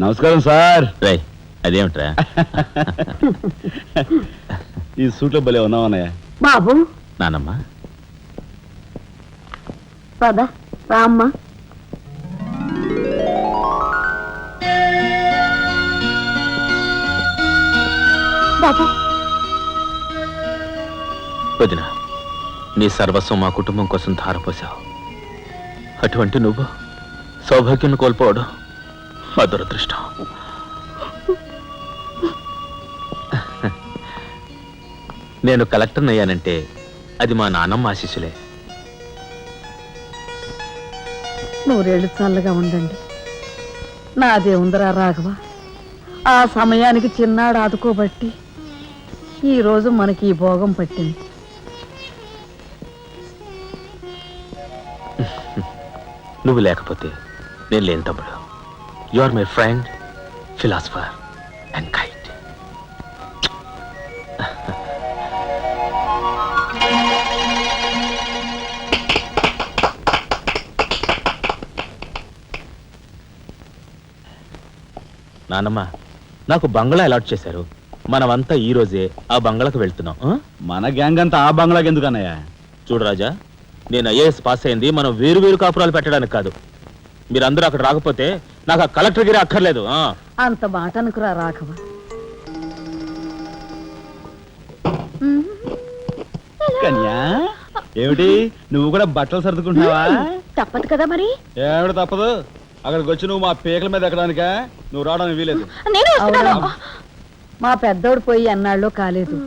నమస్కారం సార్. రే అదేమిట్రా? ఈ సూట్లో భలే ఉన్నామన్నయ్య బాబు. నానమ్మ. పద రామ్మ బాబు. వదిన నీ సర్వస్వం మా కుటుంబం కోసం ధారపోసావు. అటువంటి నువ్వు సౌభాగ్యం కోల్పోవడం మా దురదృష్టం నేను కలెక్టర్ అయ్యానంటే అది మా నాన్నమ్మ ఆశీస్సులే. నూరేళ్ళు చల్లగా ఉండండి. నాదే ఉందరా రాఘవ ఆ సమయానికి చిన్నాడు ఆదుకోబట్టి ఈరోజు మనకి ఈ భోగం పట్టింది. నువ్వు లేకపోతే నేను లేని తమ్ముడు. You are my friend philosopher and guide నానమ్మ నాకు బంగ్లా అలాట్ చేశారు. మనమంతా ఈ రోజే ఆ బంగ్లాకు వెళ్తున్నాం. ఆ? మన గ్యాంగ్ అంతా ఆ బంగ్లాకి ఎందుకు అన్నయ్య చూడు రాజా నేను ఐఏఎస్ పాస్ అయింది మనం వేరు వేరు కాపురాలు పెట్టడానికి కాదు. మీరందరూ అక్కడ రాకపోతే నాకు ఆ కలెక్టర్ గిరి అక్కర్లేదు ఆ. అంత మాట అనుకురా రాఘవ. కన్యా ఏమిటి? నువ్వు కూడా బట్టలు సర్దుకుంటున్నావా? తప్పదు కదా మరి. ఏమిటి తప్పదు? అక్కడికి వచ్చి నువ్వు మా పీకల మీద ఎక్కడానికా? నువ్వు రావడానికి వీలేదు నేను మా పెద్దోడు పోయి అన్నాళ్ళు కాలేదు.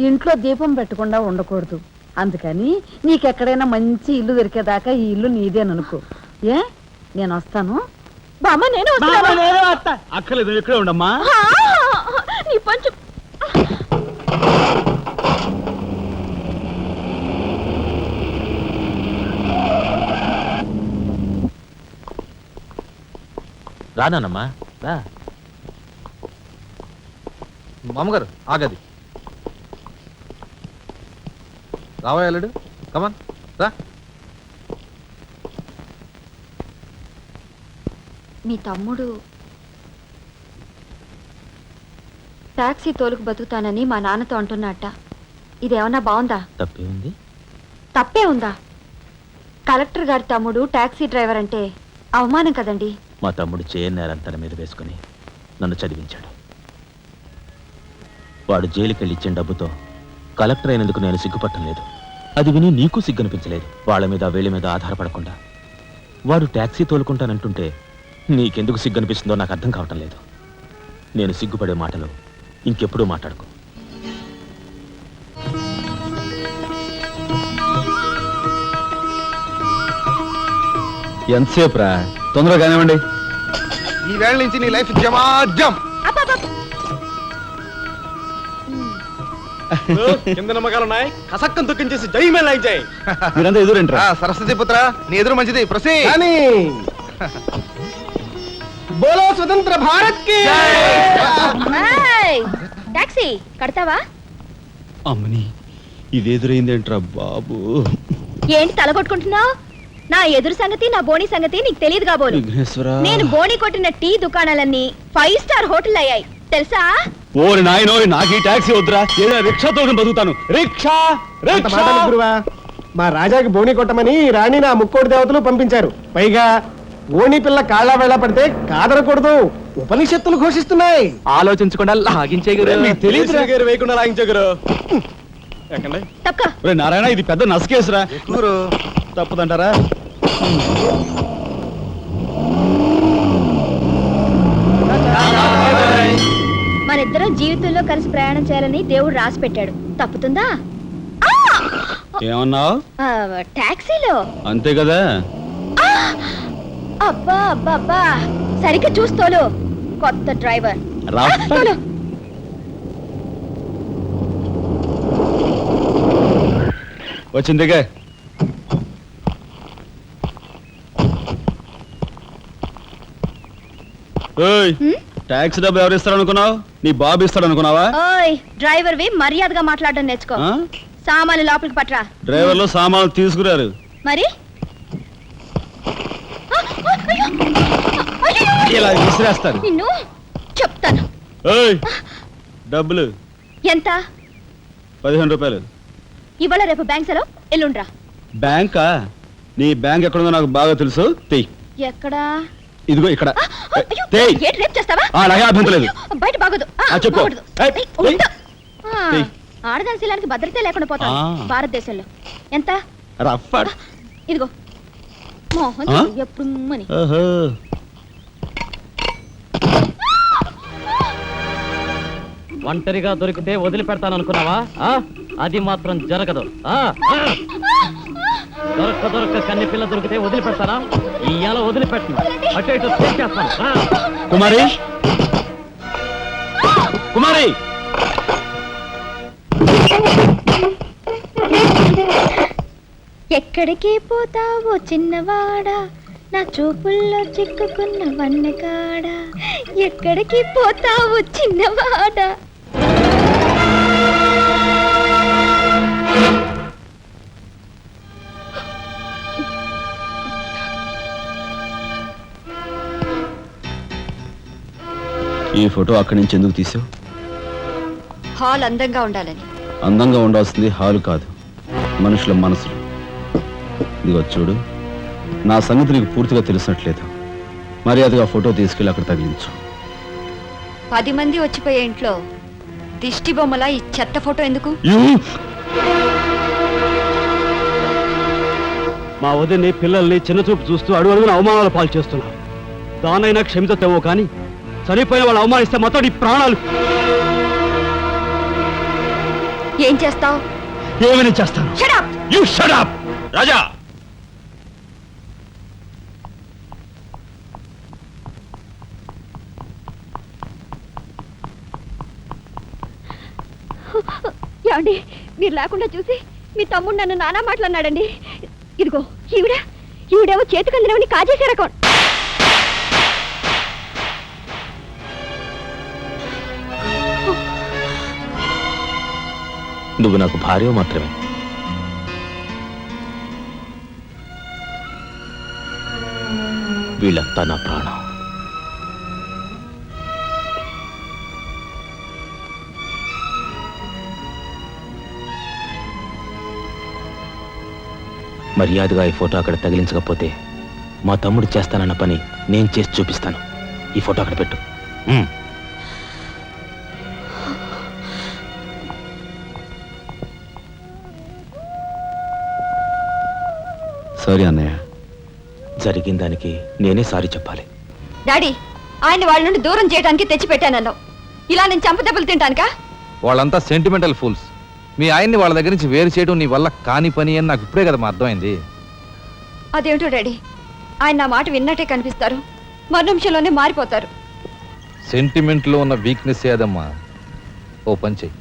ఇంట్లో దీపం పెట్టకుండా ఉండకూడదు. అందుకని నీకెక్కడైనా మంచి ఇల్లు దొరికేదాకా ఈ ఇల్లు నీదేననుకో. ఏ? నేను వస్తాను బామ్మ నేను అక్కర్లేదు నువ్వు ఇక్కడే ఉండమ్మా. నీ పంచు. రానానమ్మా రా. మామగారు ఆగది రావా వెళ్ళడు కమాన్ రా. మీ తమ్ముడు టాక్సీ తోలుకు బతుకుతానని మా నాన్నతో అంటున్నట్ట. ఇదేమన్నా బాగుందా? తప్పే ఉంది. తప్పే ఉందా? కలెక్టర్ గారి తమ్ముడు టాక్సీ డ్రైవర్ అంటే అవమానం కదండి. మా తమ్ముడు చేయన్నారని తన మీద వేసుకుని నన్ను చదివించాడు. వాడు జైలుకెళ్ళి ఇచ్చిన డబ్బుతో కలెక్టర్ అయినందుకు నేను సిగ్గుపట్టం లేదు. అది విని నీకు సిగ్గనిపించలేదు. వాళ్ళ మీద వీళ్ళ మీద ఆధారపడకుండా. వాడు ట్యాక్సీ తోలుకుంటానంటుంటే నీకెందుకు సిగ్గనిపిస్తుందో నాకు అర్థం కావటం లేదు. నేను సిగ్గుపడే మాటలు ఇంకెప్పుడూ మాట్లాడుకో. ఎంతసేపు రా? తొందరగా కానివ్వండి. ఈ వేళ నుంచి నీ లైఫ్ జమాజం. కింద నమ్మకాలు ఉన్నాయి. కసక్కం తొక్కించేసి జై మే లైక్ జై మీరంతా ఎదురేంట్రా. ఆ, సరస్వతి పుత్ర నీ ఎదురు మంచిది. ప్రసీ. కానీ బోలో స్వతంత్ర భారత్కి! టాక్సీ కడతావా? అమ్మని ఇది ఎదురైందేంట్రా బాబు? ఏంటి తలగొట్టుకుంటున్నావు నా ఎదురు సంగతి నా బోని సంగతి నీకు తెలియదు కాబోలు. విఘ్నేశ్వర! నేను బోని కొట్టిన టీ దుకాణాలన్నీ ఫైవ్ స్టార్ హోటల్ అయ్యాయి తెలుసా? ఓరి నాయనో నాకు ఈ టాక్సీ వద్దురా. ఏదైనా రిక్షా తోకని బతుకుతాను. రిక్షా! అంత రిక్షా! గురువా? మా రాజాకి బోని కొట్టమని రాణి నా ముక్కోటి దేవతలు పంపించారు. పైగా ఓణి పిల్ల కాళ్ళ వేళ పడితే కాదనకూడదు ఉపనిషత్తులు ఘోషిస్తున్నాయి. ఆలోచించకుండా లాగించే గారు. ఎక్కండి. నారాయణ ఇది పెద్ద నసకేసురా. గురు తప్పదంటారా? మనిద్దరం జీవితంలో కలిసి ప్రయాణం చేయాలని దేవుడు రాసి పెట్టాడు. తప్పుతుందా? ఏమన్నావు? ఆ, టాక్సీలో. అంతే కదా? అబ్బా అబ్బా అబ్బా. సరిగ్గా చూస్తోలు కొత్త డ్రైవర్. రా ఆ, తోలు. వచ్చిందిగా. ఏయ్ హ్మ్? ట్యాక్సీ డబ్బు ఎవరు ఇస్తారు అనుకున్నావు నీ బాబు ఇస్తాడు అనుకున్నావా ఓయ్ డ్రైవర్వి మర్యాదగా మాట్లాడడం నేర్చుకో. ఆ? సామాన్లు లోపలికి పట్రా డ్రైవర్లు సామాన్లు తీసుకురారు. మరి! ఇలా విసిరేస్తారు. నిన్ను చెప్తాను. ఏయ్! డబ్బులు. ఎంత? పదిహేను రూపాయలు. ఇవాళ రేపు బ్యాంక్ సెలవు. ఎల్లుండ్రా. బ్యాంకా? నీ బ్యాంక్ ఎక్కడుందో నాకు బాగా తెలుసు. తెయ్. ఎక్కడా? ఇదిగో ఇక్కడ. ఆ, అయ్యో, తెయ్. ఏంటి రేపు చేస్తావా? ఆ, నాకే అభ్యంతరం లేదు. అయ్యో, బయట బాగోదు. ఆ, ఆ, చెప్పు. బాగోదు. ఏయ్, ఏయ్, ఏయ్. ఉండు. ఆ, ఏయ్. ఆడదాని శీలానికి భద్రత లేకుండా పోతాం. ఆ. భారతదేశంలో. ఎంత? రఫ్. ఇదిగో. మోహన్ ఆ? ఎప్పుడు మని ఓహో ఒంటరిగా దొరికితే వదిలిపెడతాననుకున్నావా? ఆ? అది మాత్రం జరగదు! దొరక్క దొరక్క కన్ని పిల్ల దొరికితే వదిలిపెడతానా? ఇయ్యాల వదిలిపెట్టను అటు ఇటు చేస్తాను. కుమారి? కుమారి! ఎక్కడికి పోతావో చిన్నవాడా? నా చూపుల్లో చిక్కుకున్న వన్నెకాడా ఎక్కడికి పోతావో చిన్నవాడా? ఈ ఫోటో అక్కడి నుంచి ఎందుకు తీసావు? హాల్ అందంగా ఉండాలని. అందంగా ఉండాల్సింది హాలు కాదు మనుషుల మనసులు. ఇదిగో చూడు నా సంగతి నీకు పూర్తిగా తెలిసినట్లేదు. మర్యాదగా ఫోటో తీసుకెళ్ళి అక్కడ తగిలించు. పది మంది వచ్చిపోయే ఇంట్లో దిష్టి బొమ్మల ఈ చెత్త ఫోటో ఎందుకు? మా వదిని పిల్లల్ని చిన్నచూపు చూస్తూ అడుగు అడుగున అవమానాలు పాలు చేస్తున్నారు. దానైనా క్షమితేమో కానీ చనిపోయిన వాళ్ళు అవమానిస్తే మొత్తం నీ ప్రాణాలు. ఏం చేస్తావు? ఏమైనా చేస్తాను. You shut up Raja! ఏమండి మీరు లేకుండా చూసి మీ తమ్ముడు నన్ను నానా మాట్లాడినాడండి ఇదిగో ఈవిడ ఈవిడేమో చేతికి అందినవని కాజేసే రకం నువ్వు నాకు భార్య మాత్రమే. వీళ్ళంతా నా ప్రాణం. మర్యాదగా ఈ ఫోటో అక్కడ తగిలించకపోతే మా తమ్ముడు చేస్తానన్న పని నేను చేసి చూపిస్తాను. ఈ ఫోటో అక్కడ పెట్టు. సారీ అన్నయ్య. జరిగిన దానికి నేనే సారీ చెప్పాలి. డాడీ ఆయన వాళ్ళ నుండి దూరం చేయడానికి తెచ్చిపెట్టానన్నావు. ఇలా నేను చంపదెబ్బలు తింటానుకా? వాళ్ళంతా సెంటిమెంటల్ ఫూల్స్ మీ ఆయన్ని వాళ్ళ దగ్గర నుంచి వేరు చేయడం నీ వల్ల కాని పని అని నాకు ఇప్పుడే కదా మా అర్థమైంది. అదేమిటో డాడీ ఆయన నా మాట విన్నట్టే కనిపిస్తారు. మరు నిమిషంలోనే మారిపోతారు. సెంటిమెంట్లో ఉన్న వీక్నెస్ ఏదమ్మా? ఓ పని చెయ్యి.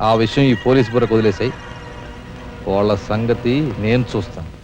ఆ విషయం ఈ పోలీస్ బుర్రకు వదిలేసాయి. వాళ్ళ సంగతి నేను చూస్తాను.